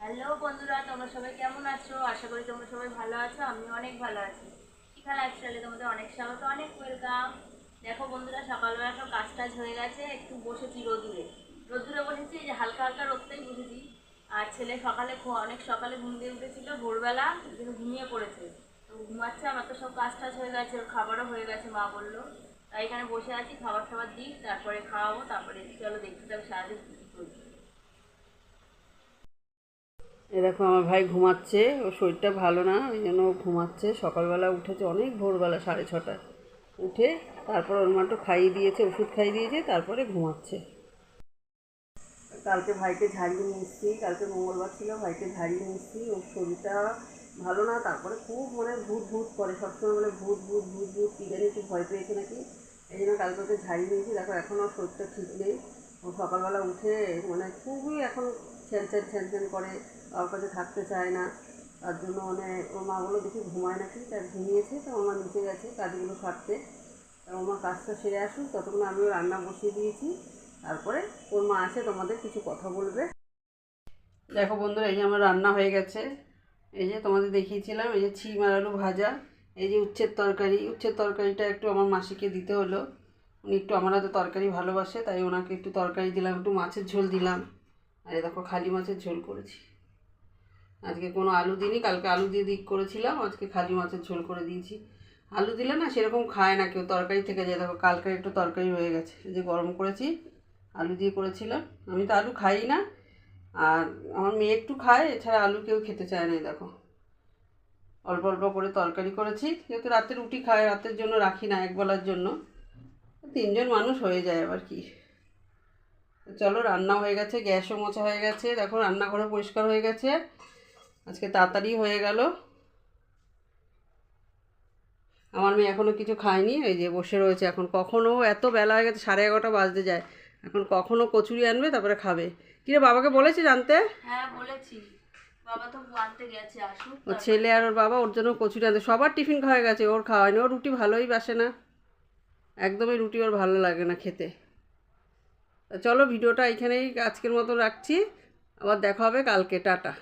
Hello বন্ধুরা, তোমরা সবাই কেমন আছো? আশা করি তোমরা সবাই ভালো আছো আমি অনেক ভালো আছি। শিখা লাইফস্টাইলে তোমাদের অনেক স্বাগত, অনেক ওয়েলকাম দেখো বন্ধুরা, সকালবেলা সব কাজ টাজ হয়ে গেছে, একটু বসেছি রোদুরে। রোদুরে বসেছি, এই যে হালকা হালকা রোদতেই বসেছি। আর ছেলে সকালে অনেক সকালে ঘুম দিয়ে উঠেছিল, ভোরবেলা ঘুমিয়ে পড়েছে। তো ঘুমাচ্ছে, আমার তো সব কাজ টাজ হয়ে গেছে খাবারও হয়ে গেছে, মা বলল। তাই এখানে বসে আছি, খাবার টাবার দিই, তারপরে খাওয়াবো, তারপরে চলো দেখতে থাকো সারাদিন কী কী করছি এ দেখো, আমার ভাই ঘুমাচ্ছে। ওর শরীরটা ভালো না, ওই জন্য ও ঘুমাচ্ছে। সকালবেলা উঠেছে অনেক ভোরবেলা, সাড়ে ছটায়। উঠে তারপর ওর মা একটু খাইয়ে দিয়েছে, ওষুধ খাইয়ে দিয়েছে, তারপরে ঘুমাচ্ছে। কালকে ভাইকে ঝাড়িয়ে এসেছি। কালকে মঙ্গলবার ছিল, ভাইকে ঝাড়িয়ে এসেছি। ওর শরীরটা ভালো না, তারপরে খুব মানে ভূত ভূত করে। সবসময় মানে ভূত ভূত ভূত ভূত, কী জানি একটু ভয় পেয়েছে নাকি। এই জন্য কালকে ওকে ঝাড়িয়ে নিয়েছি দেখো, এখন ওর শরীরটা ঠিক নেই। ও সকালবেলা উঠে মানে খুবই এখন ছ্যান ছ্যান ছ্যান করে। কাছে থাকতে চায় না। তার জন্য মানে ওর মা বলো দেখি, ঘুমায় নাকি? তার ঘুমিয়েছে, তো ওর মা নিচে গেছে কাজগুলো সারতে। তা ওর মা কাজটা সেরে আসুন ততক্ষণ আমিও রান্না বসিয়ে দিয়েছি। তারপরে ওর মা আসে তোমাদের কিছু কথা বলবে। দেখো বন্ধুরা, এই যে আমার রান্না হয়ে গেছে। এই যে তোমাদের দেখিয়েছিলাম, এই যে ছিম আর আলু ভাজা, এই যে উচ্ছের তরকারি। উচ্ছের তরকারিটা একটু আমার মাসিকে দিতে হলো। উনি একটু আমার হাতে তরকারি ভালোবাসে, তাই ওনাকে একটু তরকারি দিলাম, একটু মাছের ঝোল দিলাম। আর দেখো, খালি মাছের ঝোল করেছি। আজকে কোনো আলু দিইনি, কালকে আলু দিয়ে দিক করেছিলাম, আজকে খালি মাছের ঝোল করে দিয়েছি। আলু দিলে না সেরকম খায় না কেউ, তরকারি থেকে যায়। দেখো কালকে একটু তরকারি রয়ে গেছে যে গরম করেছি, আলু দিয়ে করেছিলাম। আমি তো আলু খাই না, আর আমার মেয়ে একটু খায়, এছাড়া আলু কেউ খেতে চায় না দেখো। অল্প অল্প করে তরকারি করেছি, যেহেতু রাতে রুটি খায়, রাতের জন্য রাখি না এক একবেলার জন্য। তিনজন মানুষ হয়ে যায় আবার কি। চলো, রান্না হয়ে গেছে, গ্যাসও মোছা হয়ে গেছে, দেখো রান্নাঘরও পরিষ্কার হয়ে গেছে। আজকে তাড়াতাড়ি হয়ে গেল। আমার মেয়ে এখনও কিছু খায়নি এই যে বসে রয়েছে এখন। কখনও এত বেলা হয়ে গেছে সাড়ে এগারোটা বাজতে যায়। এখন কখনও কচুরি আনবে তারপরে খাবে। কিরে বাবাকে বলেছি জানতে হ্যাঁ বলেছি। বাবা তো আনতে গেছে আসুক ওর ছেলে আর ওর বাবা ওর জন্য কচুরি আনতে। সবার টিফিন খাওয়া গেছে ওর খাওয়ায়নি। ওর রুটি ভালোই বাসে না। একদমই রুটি ওর ভালো লাগে না খেতে। চলো ভিডিওটা এখানেই আজকের মতো রাখছি। আবার দেখা হবে কালকে। টাটা।